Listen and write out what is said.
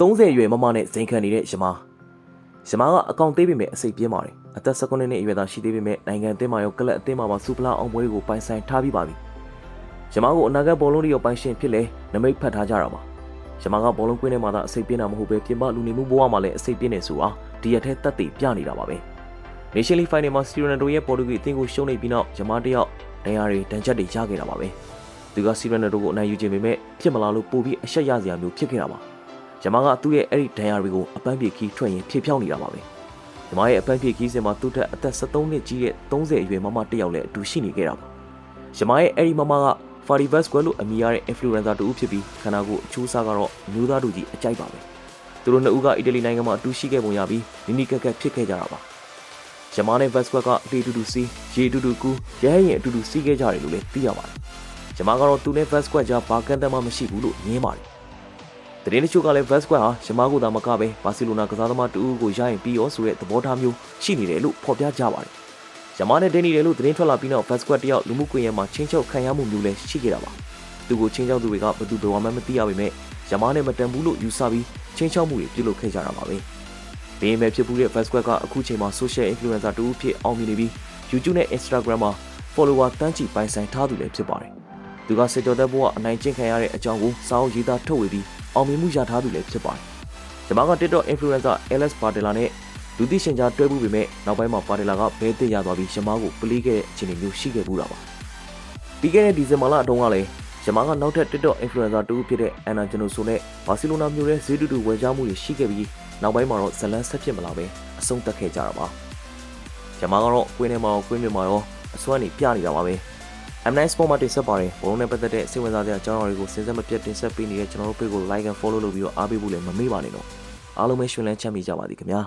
30ရွယ်မမနဲ့ဇိမ်ခံနေတဲ့ယမားယမားကအကောင့်သေးပေမဲ့အစိတ်ပြင်းပါတယ်အသက်19နှစ်အရွယ်သားရှိသေးပေမဲ့နိုင်ငံအသင်းမှာရောကလပ်အသင်းမှာပါစူပလာအောင်ပွဲတွေကိုပိုင်ဆိုင်ထားပြီးပါပြီယမားကိုအနာဂတ်ဘောလုံးတွေရောပိုင်ရှင်ဖြစ်လဲနမိတ်ဖတ်ထားကြတာပါယမားကဘောလုံးကွင်းထဲမှာသာအစိတ်ပြင်းတာမဟုတ်ပဲပြင်ပလူနေမှုဘဝမှာလည်းအစိတ်ပြင်းနေဆိုတာဒီရက်ထဲတက်တည်ပြနေတာပါပဲ Nation League Final မှာစီရိုနယ်ဒိုရဲ့ပေါ်တူဂီအသင်းကိုရှုံးနေပြီးနောက်ယမားတယောက်ဒဏ်ရာတွေတန်ချက်တွေရခဲ့တာပါပဲသူကစီရိုနယ်ဒိုကိုအနိုင်ယူခြင်းပေမဲ့ဖြစ်မလာလို့ပို့ပြီးအရှက်ရစရာမျိုးဖြစ်ခဲ့တာပါ ယမကသူ့ရဲ့အဲ့ဒီဒဏ်ရာတွေကိုအပန်းပြေခီးထွက်ရင်ဖြေဖြောင်းနေတာပါပဲယမရဲ့အပန်းပြေခီးစင်မှာသူ့ထက်အသက်73နှစ်ကြီးရဲ့30အရွယ်မမတစ်ယောက်လည်းအတူရှိနေခဲ့တာပါယမရဲ့အဲ့ဒီမမက Fariverse ကွယ်လို့အမည်ရတဲ့ influencer တူဦးဖြစ်ပြီးခန္ဓာကိုယ်အချိုးအစားကတော့အမျိုးသားတူကြီးအကြိုက်ပါပဲသူတို့နှစ်ဦးကအီတလီနိုင်ငံမှာအတူရှိခဲ့ပုံရပြီးနီနီကက်ကက်ဖြစ်ခဲ့ကြတာပါယမနဲ့ Verse ကွက်ကလေတူတူစီးရေတူတူကူးရဟရင်အတူတူစီးခဲ့ကြတယ်လို့လည်းသိရပါတယ်ယမကတော့သူနဲ့ Verse ကွက်ကြားဘာကန်တမ်းမှမရှိဘူးလို့ငင်းပါတယ် တရင်တချို့ကလည်း Vasquez ဟာရှမားကိုသာမကပဲဘာစီလိုနာကစားသမားတူဦးကိုရရင်ပြီးရောဆိုတဲ့သဘောထားမျိုးရှိနေတယ်လို့ဖော်ပြကြပါတယ်။ရှမားနဲ့ဒင်းနေတယ်လို့သတင်းထွက်လာပြီးနောက် Vasquez တယောက်လူမှုကွန်ရက်မှာချင်းချုပ်ခံရမှုမျိုးလည်းရှိခဲ့တာပါ။သူကိုချင်းချောက်သူတွေကဘယ်သူဘယ်ဝါမှမသိရပေမဲ့ရှမားနဲ့မတန်ဘူးလို့ယူဆပြီးချင်းချောက်မှုတွေပြုလုပ်ခဲ့ကြတာပါပဲ။ဘင်းမဲ့ဖြစ်ပူးတဲ့ Vasquez ကအခုချိန်မှာ social influencer တူဦးဖြစ်အောင်မြင်နေပြီး YouTube နဲ့ Instagram မှာ follower တန်းချီပိုင်ဆိုင်ထားသူလည်းဖြစ်ပါတယ်။သူကစစ်တော်သက်ဘဝအနိုင်ကျင့်ခံရတဲ့အကြောင်းကိုစာအုပ်ရေးသားထုတ်ဝေပြီး အောင်မြင်မှုရထားသူလည်းဖြစ်ပါတယ်။ကျွန်မက TikTok influencer Alex Padilla နဲ့လူသိရှင်ကြားတွဲမှုပေမဲ့နောက်ပိုင်းမှာ Padilla ကဘဲတစ်ရသွားပြီးရှမားကိုပလီးခဲ့တဲ့အခြေအနေမျိုးရှိခဲ့ဘူးတာပါ။ပြီးခဲ့တဲ့ဒီဇင်ဘာလအတွင်းကလည်းရှမားကနောက်ထပ် TikTok influencer တူဖြစ်တဲ့ Anna Jano ဆိုတဲ့ဘာစီလိုနာမြို့ရဲ့ဈေးတူတူဝယ်ကြမှုတွေရှိခဲ့ပြီးနောက်ပိုင်းမှာတော့ဇလန်ဆက်ဖြစ်မလာပဲအဆုံးသတ်ခဲ့ကြတာပါ။ရှမားကတော့ကွင်းထဲမှာရောကွင်းပြင်မှာရောအစွမ်းနေပြနေတာပါပဲ။ M9 Sport မှာတင်ဆက်ပါတယ်ဘုံလုံးနဲ့ပတ်သက်တဲ့စိတ်ဝင်စားစရာအကြောင်းအရာတွေကိုစဉ်ဆက်မပြတ်တင်ဆက်ပေးနေတဲ့ကျွန်တော်တို့ page ကို like and follow လုပ်ပြီးတော့အားပေးဖို့လည်းမမေ့ပါနဲ့တော့အားလုံးပဲရှင်လန်းချမ်းမြေကြပါသည်ခင်ဗျာ